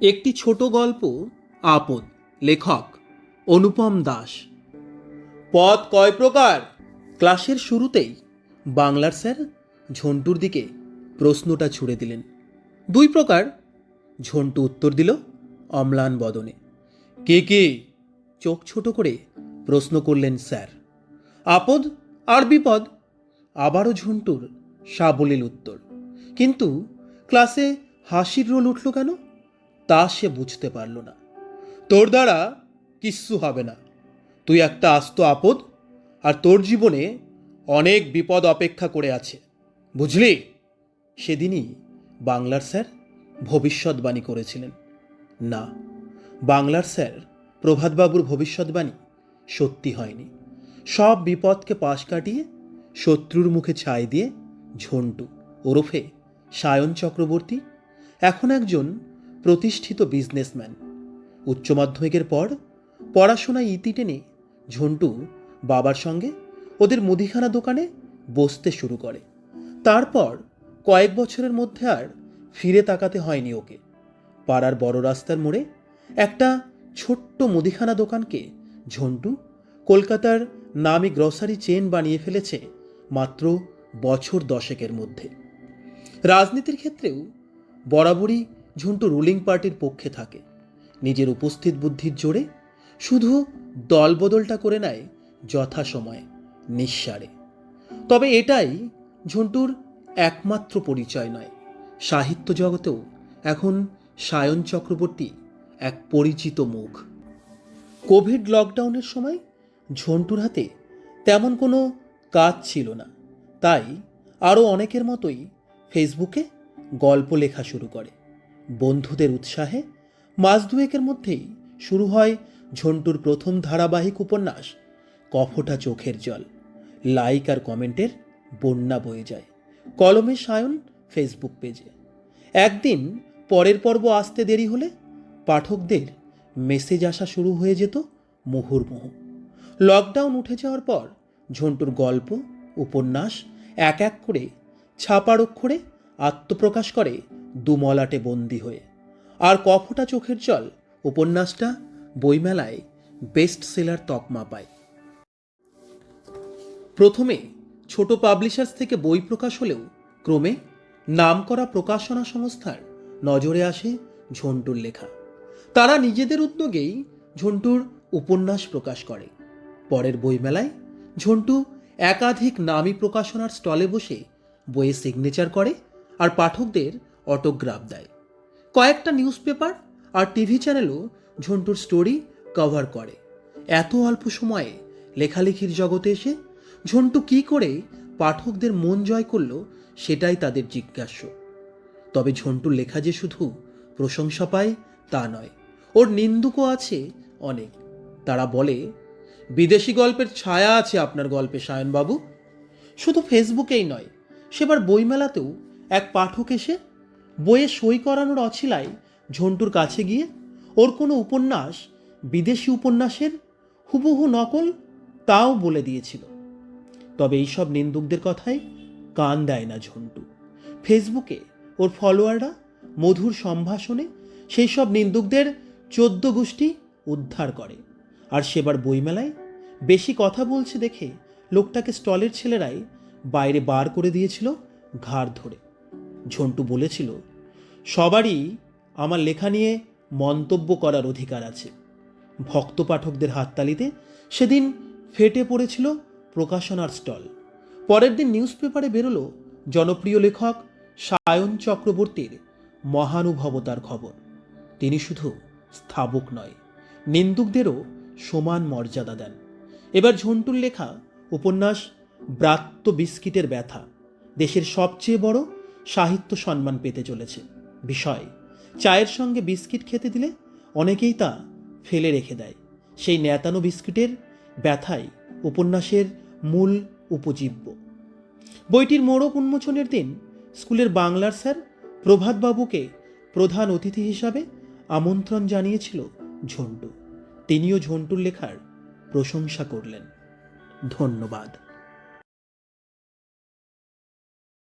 একটি ছোট গল্প, আপদ, লেখক, অনুপম দাস। পদ কয় প্রকার? ক্লাসের শুরুতেই বাংলার স্যার ঝন্টুর দিকে প্রশ্নটা ছুড়ে দিলেন। দুই প্রকার। ঝন্টু উত্তর দিল, অম্লান বদনে। কে কে? চোখ ছোট করে প্রশ্ন করলেন স্যার। আপদ আর বিপদ, আবারও ঝন্টুর সাবলীল উত্তর। কিন্তু ক্লাসে হাসির রোল উঠল কেন? তা সে বুঝতে পারল না। তোর দ্বারা কিচ্ছু হবে না। তুই একটা আস্ত আপদ আর তোর জীবনে অনেক বিপদ অপেক্ষা করে আছে। বুঝলি? সেদিনই বাংলার স্যার ভবিষ্যৎবাণী করেছিলেন। না, বাংলার স্যার প্রভাতবাবুর ভবিষ্যৎবাণী সত্যি হয়নি। সব বিপদকে পাশ কাটিয়ে শত্রুর মুখে ছাই দিয়ে ঝন্টু ওরফে সায়ন চক্রবর্তী এখন একজন প্রতিষ্ঠিত বিজনেসম্যান। উচ্চ মাধ্যমিকের পর পড়াশোনায় ইতি টেনে ঝন্টু বাবার সঙ্গে ওদের মুদিখানা দোকানে বসতে শুরু করে। তারপর কয়েক বছরের মধ্যে আর ফিরে তাকাতে হয়নি ওকে। পাড়ার বড় রাস্তার মোড়ে একটা ছোট্ট মুদিখানা দোকানকে ঝন্টু কলকাতার নামি গ্রসারি চেন বানিয়ে ফেলেছে মাত্র বছর দশেকের মধ্যে। রাজনীতির ক্ষেত্রেও বরাবরই ঝন্টু রুলিং পার্টির পক্ষে থাকে। নিজের উপস্থিত বুদ্ধির জোরে শুধু দলবদলটা করে নেয় যথাসময়ে, নিঃসারে। তবে এটাই ঝন্টুর একমাত্র পরিচয় নয়। সাহিত্য জগতেও এখন সায়ন চক্রবর্তী এক পরিচিত মুখ। কোভিড লকডাউনের সময় ঝন্টুর হাতে তেমন কোনো কাজ ছিল না। তাই আরও অনেকের মতোই ফেসবুকে গল্প লেখা শুরু করে। বন্ধুদের উৎসাহে মাস দুয়েকের মধ্যেই শুরু হয় ঝন্টুর প্রথম ধারাবাহিক উপন্যাস, কফোটা চোখের জল। লাইক আর কমেন্টের বন্যা বয়ে যায়। কলমে সায়ন ফেসবুক পেজে। একদিন পরের পর্ব আসতে দেরি হলে পাঠকদের মেসেজ আসা শুরু হয়ে যেত মুহুর্মুহ। লকডাউন উঠে যাওয়ার পর ঝন্টুর গল্প, উপন্যাস এক এক করে ছাপার অক্ষরে আত্মপ্রকাশ করে দুমলাটে বন্দি হয়ে। আর কফোটা চোখের জল, উপন্যাসটা, বইমেলায় বেস্ট সেলার তকমা পায়। প্রথমে ছোট পাবলিশার্স থেকে বই প্রকাশ হলেও ক্রমে নাম করা প্রকাশনা সংস্থার নজরে আসে ঝন্টুর লেখা। তারা নিজেদের উদ্যোগেই ঝন্টুর উপন্যাস প্রকাশ করে। পরের বইমেলায় ঝন্টু একাধিক নামী প্রকাশনার স্টলে বসে বইয়ে সিগনেচার করে আর পাঠকদের অটোগ্রাফ দেয়। কয়েকটা নিউজ পেপার আর টিভি চ্যানেলও ঝন্টুর স্টোরি কভার করে। এত অল্প সময়ে লেখালেখির জগতে এসে ঝন্টু কি করে পাঠকদের মন জয় করল সেটাই তাদের জিজ্ঞাস্য। তবে ঝন্টুর লেখা যে শুধু প্রশংসা পায় তা নয়, ওর নিন্দুকও আছে অনেক। তারা বলে, বিদেশি গল্পের ছায়া আছে আপনার গল্পে, সায়নবাবু। শুধু ফেসবুকেই নয়, সেবার বইমেলাতেও এক পাঠক এসে বইয়ে সই করানোর অছিলায় ঝন্টুর কাছে গিয়ে ওর কোনো উপন্যাস, বিদেশি উপন্যাসের হুবহু নকল তাও বলে দিয়েছিল। তবে এইসব নিন্দুকদের কথায় কান দেয় না ঝন্টু। ফেসবুকে ওর ফলোয়াররা মধুর সম্ভাষণে সেই সব নিন্দুকদের চোদ্দ গোষ্ঠী উদ্ধার করে। আর সেবার বইমেলায় বেশি কথা বলছে দেখে লোকটাকে স্টলের ছেলেরাই বাইরে বার করে দিয়েছিল ঘাড় ধরে। ঝন্টু বলেছিল সবারই আমার লেখা নিয়ে মন্তব্য করার অধিকার আছে। ভক্ত পাঠকদের হাততালিতে সেদিন ফেটে পড়েছিল প্রকাশনার স্টল। পরের দিন নিউজ পেপারে বেরোলো জনপ্রিয় লেখক সায়ন চক্রবর্তীর মহানুভবতার খবর। তিনি শুধু স্থাবক নয়, নিন্দুকদেরও সমান মর্যাদা দেন। এবার ঝন্টুর লেখা উপন্যাস ব্রাত্য বিস্কিটের ব্যথা, দেশের সবচেয়ে বড় সাহিত্য সম্মান পেতে চলেছে। বিষয়। চায়ের সঙ্গে বিস্কিট খেতে দিলে অনেকেই তা ফেলে রেখে দেয়। সেই ন্যাতানো বিস্কিটের ব্যথাই উপন্যাসের মূল উপজীব্য। বইটির মোড়ক উন্মোচনের দিন স্কুলের বাংলার স্যার প্রভাতবাবুকে প্রধান অতিথি হিসাবে আমন্ত্রণ জানিয়েছিল ঝন্টু। তিনিও ঝন্টুর লেখার প্রশংসা করলেন। ধন্যবাদ।